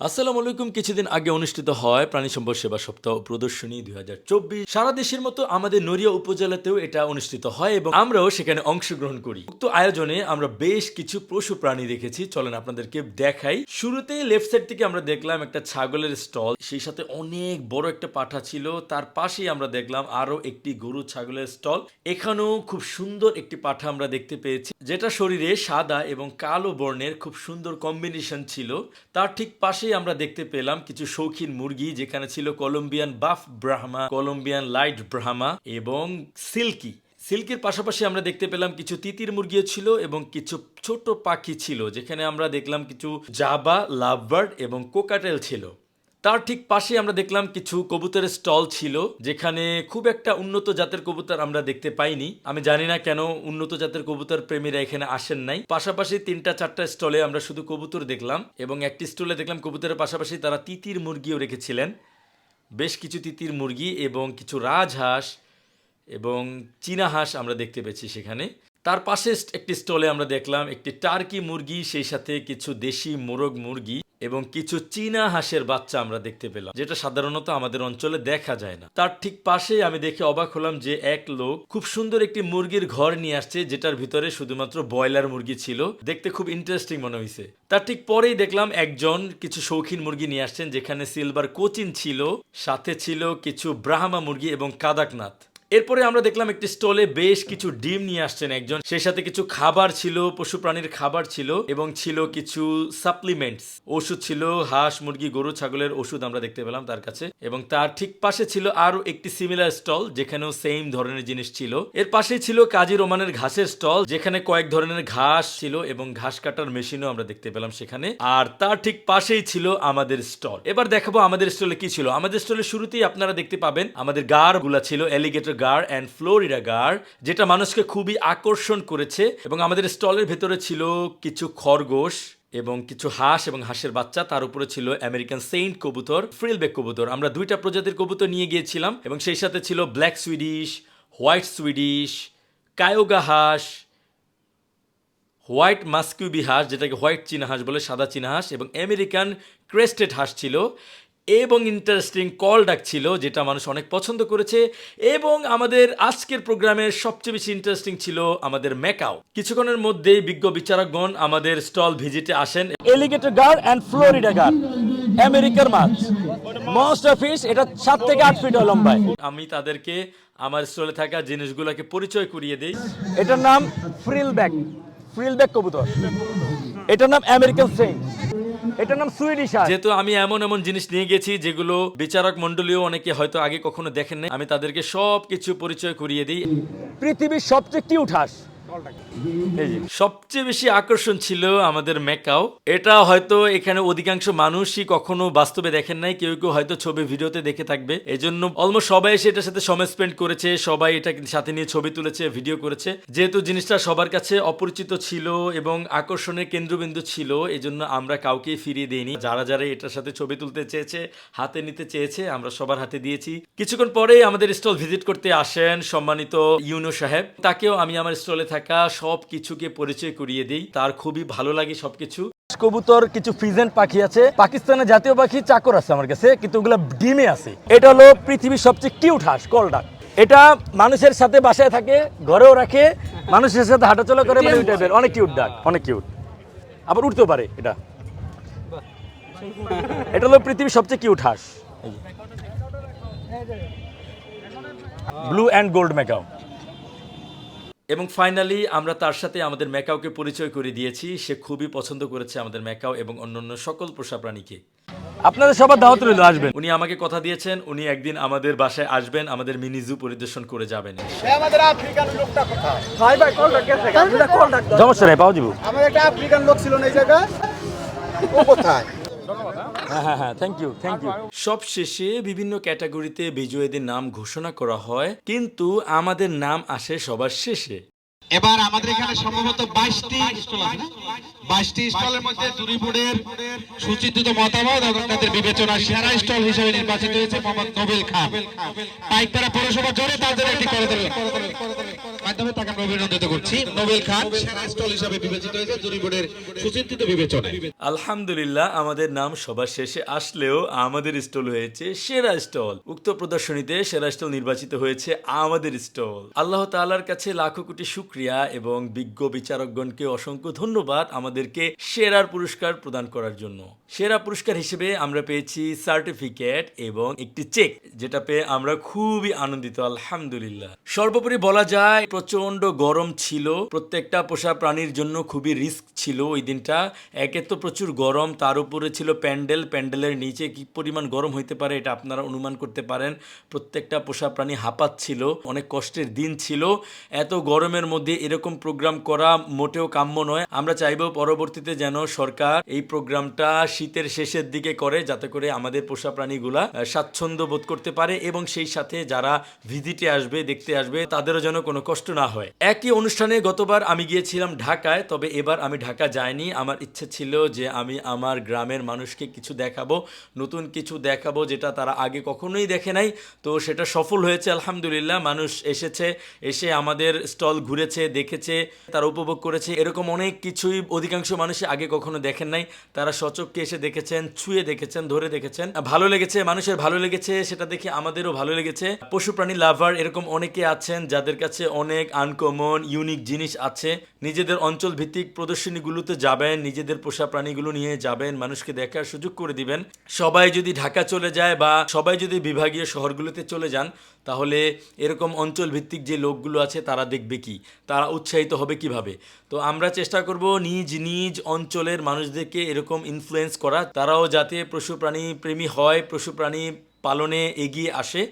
আসসালামু আলাইকুম। কিছুদিন আগে অনুষ্ঠিত হয় প্রাণী সম্পদ সেবা সপ্তাহ প্রদর্শনী দুই সারা দেশের মতো আমাদের নড়িয়া উপজেলাতেও এটা অনুষ্ঠিত হয় এবং আমরাও সেখানে অংশগ্রহণ করি। উক্ত আয়োজনে আমরা বেশ কিছু পশু প্রাণী দেখেছি। চলেন আপনাদেরকে দেখাই। শুরুতেই লেফট সাইড থেকে আমরা দেখলাম একটা ছাগলের স্টল। সেই সাথে অনেক বড় একটা পাঠা ছিল। তার পাশেই আমরা দেখলাম আরও একটি গরু ছাগলের স্টল। এখানেও খুব সুন্দর একটি পাঠা আমরা দেখতে পেয়েছি, যেটা শরীরে সাদা এবং কালো বর্ণের খুব সুন্দর কম্বিনেশন ছিল। তার ঠিক পাশেই আমরা দেখতে পেলাম কিছু শৌখিন মুরগি, যেখানে ছিল Columbian buff Brahma, Columbian light Brahma এবং সিল্কি। সিল্কের পাশাপাশি আমরা দেখতে পেলাম কিছু তিতির মুরগিও ছিল এবং কিছু ছোট পাখি ছিল, যেখানে আমরা দেখলাম কিছু জাবা, লাভবার্ড এবং কোকাটেল ছিল। তার ঠিক পাশে আমরা দেখলাম কিছু কবুতরের স্টল ছিল, যেখানে খুব একটা উন্নত জাতের কবুতর আমরা দেখতে পাইনি। আমি জানি না কেন উন্নত জাতের কবুতর প্রেমীরা এখানে আসেন নাই। পাশাপাশি তিনটা চারটা স্টলে আমরা শুধু কবুতর দেখলাম এবং একটি স্টলে দেখলাম কবুতরের পাশাপাশি তারা তিতির মুরগিও রেখেছিলেন। বেশ কিছু তিতির মুরগি এবং কিছু রাজহাঁস এবং চীনা হাঁস আমরা দেখতে পেয়েছি সেখানে। তার পাশে একটি স্টলে আমরা দেখলাম একটি টার্কি মুরগি, সেই সাথে কিছু দেশি মোরগ মুরগি। এবং কিছু চীনা হাঁসের বাচ্চা আমরা দেখতে পেলাম, যেটা সাধারণত আমাদের অঞ্চলে দেখা যায় না। তার ঠিক পাশে আমি দেখে অবাক হলাম যে এক লোক খুব সুন্দর একটি মুরগির ঘর নিয়ে আসছে, যেটার ভিতরে শুধুমাত্র ব্রয়লার মুরগি ছিল। দেখতে খুব ইন্টারেস্টিং মনে হয়েছে তার ঠিক পরেই দেখলাম একজন কিছু শৌখিন মুরগি নিয়ে আসছেন, যেখানে সিলভার কোচিন ছিল, সাথে ছিল কিছু ব্রাহ্মা মুরগি এবং কাদাকনাথ। এরপরে আমরা দেখলাম একটি স্টলে বেশ কিছু ডিম নিয়ে আসছেন একজন। সেই সাথে কিছু খাবার ছিল, পশু প্রাণীর খাবার ছিল এবং ছিল কিছু সাপ্লিমেন্টস ওষুধ ছিল, হাঁস, মুরগি, গরু, ছাগলের ওষুধ আমরা দেখতে পেলাম তার কাছে। এবং তার ঠিক পাশে ছিল আরও একটি সিমিলার স্টল যেখানেও সেম ধরনের জিনিস ছিল। এর পাশেই ছিল কাজী রোমানের ঘাসের স্টল যেখানে কয়েক ধরনের ঘাস ছিল এবং ঘাস কাটার মেশিনও আমরা দেখতে পেলাম সেখানে। আর তার ঠিক পাশেই ছিল আমাদের স্টল এবার দেখাবো আমাদের স্টলে কি ছিল। আমাদের স্টলে শুরুতেই আপনারা দেখতে পাবেন, আমাদের গারগুলা ছিল এলিগেটর গার অ্যান্ড ফ্লোরিডা গার, যেটা মানুষকে খুবই আকর্ষণ করেছে এবং আমাদের স্টলের ভেতরে ছিল কিছু খরগোশ এবং কিছু হাঁস এবং হাঁসের বাচ্চা, তার উপরে ছিল আমেরিকান সেন্ট কবুতর ফ্রিলবেক কবুতর। আমরা দুইটা প্রজাতির কবুতর নিয়ে গিয়েছিলাম এবং সেই সাথে ছিল black Swedish white Swedish Cayuga হাঁস হোয়াইট মাস্কিউবি হাঁস, যেটাকে হোয়াইট চীনা হাঁস বলে, সাদা চীনা হাঁস এবং আমেরিকান ক্রেস্টেড হাঁস ছিল। এবং ইন্টারেস্টিং কল ডাক ছিল যেটা মানুষ অনেক পছন্দ করেছে, এবং আমাদের আজকের প্রোগ্রামের সবচেয়ে বেশি ইন্টারেস্টিং ছিল আমাদের মেকাও কিছুক্ষণের মধ্যেই বিজ্ঞ বিচারকগণ আমাদের স্টল ভিজিটে আসেন। Alligator gar and Florida gar আমেরিকার মাছ। মনস্টার ফিশ এটা সাত থেকে আট ফিট লম্বায়। আমি তাদেরকে, আমার স্টলে থাকা জিনিসগুলোকে পরিচয় করিয়ে দিই। এটার নাম ফ্রিল ব্যাগ ফ্রিলব্যাক ফ্রিলব্যাক কবুতর। এটার নাম আমেরিকান সেন্ট এটার নাম সুইডিশ যেহেতু আমি এমন এমন জিনিস নিয়ে গেছি যেগুলো বিচারক মন্ডলীও অনেকে হয়তো আগে কখনো দেখেন নাই আমি তাদেরকে সবকিছু পরিচয় করিয়ে দিই। পৃথিবীর সবচেয়ে কিউট হাঁস সবচেয়ে বেশি আকর্ষণ ছিল আমাদের মেকাও এটা হয়তো এখানে অধিকাংশ মানুষই কখনো বাস্তবে দেখেন নাই, কেউ কেউ হয়তো ছবি, ভিডিওতে দেখে থাকবে। এই জন্য অলমোস্ট সবাই এসে এটার সাথে সময় স্পেন্ড করেছে, সবাই এটা সাথে নিয়ে ছবি তুলেছে ভিডিও করেছে। যেহেতু জিনিসটা সবার কাছে অপরিচিত ছিল এবং আকর্ষণের কেন্দ্রবিন্দু ছিল এই জন্য আমরা কাউকে ফিরিয়ে দিইনি। যারা যারা এটার সাথে ছবি তুলতে চেয়েছে, হাতে নিতে চেয়েছে, আমরা সবার হাতে দিয়েছি। কিছুক্ষণ পরেই আমাদের স্টল ভিজিট করতে আসেন সম্মানিত ইউনো সাহেব। তাকেও আমি আমার স্টলে থাকা সব কিছুকে পরিচয় করিয়ে দিই। তার খুবই ভালো লাগে সবকিছু। কবুতর কিছু ফিজেন্ট পাখি আছে। পাকিস্তানের জাতীয় পাখি চাকর আছে আমার কাছে কিন্তু ওগুলো ডিমে আছে। এটা হলো পৃথিবীর সবচেয়ে কিউট হাঁস কলডাক এটা মানুষের সাথে বাসায় থাকে ঘরেও রাখে মানুষের সাথে হাঁটাচলা করে মানে ওই টাইপের অনেক কিউট ডাক অনেক কিউট আবার উঠতেও পারে এটা। এটা হলো পৃথিবীর সবচেয়ে কিউট হাঁস। ব্লু অ্যান্ড গোল্ড মেকাও এবং ফাইনালি আমরা তার সাথে আমাদের ম্যাকাওকে পরিচয় করে দিয়েছি। সে খুবই পছন্দ করেছে আমাদের ম্যাকাও এবং অন্যান্য সকল পোষা প্রাণীকে। আপনাদের সবার দাওয়াত রইল আসবেন। উনি আমাকে কথা দিয়েছেন উনি একদিন আমাদের বাসায় আসবেন আমাদের মিনি জু পরিদর্শন করে যাবেন। আমাদের আফ্রিকান লোকটা কোথায়? ভাই ভাই কল কল সমস্যা নেই পাও যাব। আমাদের একটা আফ্রিকান লোক ছিল না এই জায়গায়। ও কোথায়? হ্যাঁ। হ্যাঁ হ্যাঁ থ্যাংক ইউ থ্যাংক ইউ সব শেষে বিভিন্ন ক্যাটাগরিতে বিজয়ীদের নাম ঘোষণা করা হয় কিন্তু আমাদের নাম আসে সবার শেষে। এবার আমাদের এখানে সম্ভবত বাইশটি স্টল আছে বাইশটি স্টলের মধ্যে জুরি বোর্ডের সুচিন্তিত মতামত এবং তাদের বিবেচনা সেরা স্টল হিসেবে নির্বাচিত হয়েছে মোহাম্মদ নোবেল খান। পাইকপাড়া পৌরসভা জোরে তাদের একটি করে দেবে মাধ্যমে তাকে অভিনন্দিত করছি। নোবেল খান সেরা স্টল হিসাবে বিবেচিত হয়েছে জুরি বোর্ডের সুচিন্তিত বিবেচনায়। আলহামদুলিল্লাহ, আমাদের নাম সবার শেষে আসলেও আমাদের স্টল হয়েছে সেরা স্টল। উক্ত প্রদর্শনীতে সেরা স্টল নির্বাচিত হয়েছে আমাদের স্টল। আল্লাহ তাআলার কাছে লাখো কোটি শুক্রিয়া এবং বিজ্ঞ বিচারকগণকে অসংখ্য ধন্যবাদ আমাদেরকে সেরার পুরস্কার প্রদান করার জন্য। সেরা পুরস্কার হিসেবে আমরা পেয়েছি সার্টিফিকেট এবং একটি চেক যেটা পেয়ে আমরা খুবই আনন্দিত, আলহামদুলিল্লাহ। সর্বোপরি বলা যায় প্রচণ্ড গরম ছিল। প্রত্যেকটা পোষা প্রাণীর জন্য খুবই রিস্ক ছিল ওই দিনটা। একে তো প্রচুর গরম, তার উপরে ছিল প্যান্ডেল। প্যান্ডেলের নিচে কি পরিমাণ গরম হইতে পারে এটা আপনারা অনুমান করতে পারেন। প্রত্যেকটা পোষা প্রাণী হাঁপাচ্ছিল অনেক কষ্টের দিন ছিল। এত গরমের মধ্যে এরকম প্রোগ্রাম করা মোটেও কাম্য নয়। আমরা চাইব পরবর্তীতে যেন সরকার এই প্রোগ্রামটা শীতের শেষের দিকে করে, যাতে করে আমাদের পোষা প্রাণীগুলা স্বাচ্ছন্দ্য বোধ করতে পারে এবং সেই সাথে যারা ভিজিটে আসবে, দেখতে আসবে, তাদেরও যেন কোনো কষ্ট না হয়। একই অনুষ্ঠানে গতবার আমি গিয়েছিলাম ঢাকায়, তবে এবার আমি ঢাকা যাইনি। আমার ইচ্ছে ছিল যে আমি আমার গ্রামের মানুষকে কিছু দেখাবো, নতুন কিছু দেখাবো যেটা তারা আগে কখনোই দেখে নাই। তো সেটা সফল হয়েছে, আলহামদুলিল্লাহ। মানুষ এসেছে, এসে আমাদের স্টল ঘুরেছে, দেখেছে, তারা উপভোগ করেছে। এরকম অনেক কিছুই অধিকাংশ মানুষ আগে কখনো দেখেন নাই। তারা সচককে এসে দেখেছেন, ছুঁয়ে দেখেছেন, ধরে দেখেছেন। ভালো লেগেছে, মানুষের ভালো লেগেছে, সেটা দেখে আমাদেরও ভালো লেগেছে। পশু প্রাণী লাভার এরকম অনেকে আছেন যাদের কাছে অনেক আনকমন ইউনিক জিনিস আছে। নিজেদের অঞ্চল ভিত্তিক প্রদর্শনীগুলোতে যাবেন, নিজেদের পোষা প্রাণীগুলো নিয়ে যাবেন, মানুষকে দেখার সুযোগ করে দিবেন। সবাই যদি ঢাকা চলে যায় বা সবাই যদি বিভাগীয় শহরগুলোতে চলে যান, তাহলে এরকম অঞ্চল ভিত্তিক যে লোকগুলো আছে, তারা দেখবে কি? তারা উৎসাহিত হবে কীভাবে? তো আমরা চেষ্টা করব নিজ নিজ অঞ্চলের মানুষদেরকে এরকম ইনফ্লুয়েন্স করা। তারাও যাতে পশু প্রাণী প্রেমী হয়, পশু প্রাণী পালনে এগিয়ে আসে।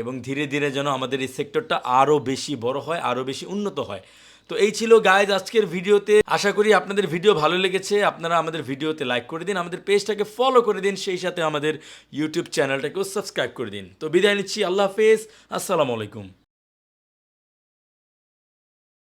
এবং ধীরে ধীরে যেন আমাদের এই সেক্টরটা আরও বেশি বড় হয় আরও বেশি উন্নত হয়। তো এই ছিল গাইজ আজকের ভিডিওতে। আশা করি আপনাদের ভিডিও ভালো লেগেছে। আপনারা আমাদের ভিডিওতে লাইক করে দিন, আমাদের পেজটাকে ফলো করে দিন, সেই সাথে আমাদের ইউটিউব চ্যানেলটাকেও সাবস্ক্রাইব করে দিন। তো বিদায় নিচ্ছি, আল্লাহ হাফেজ, আসসালামু আলাইকুম।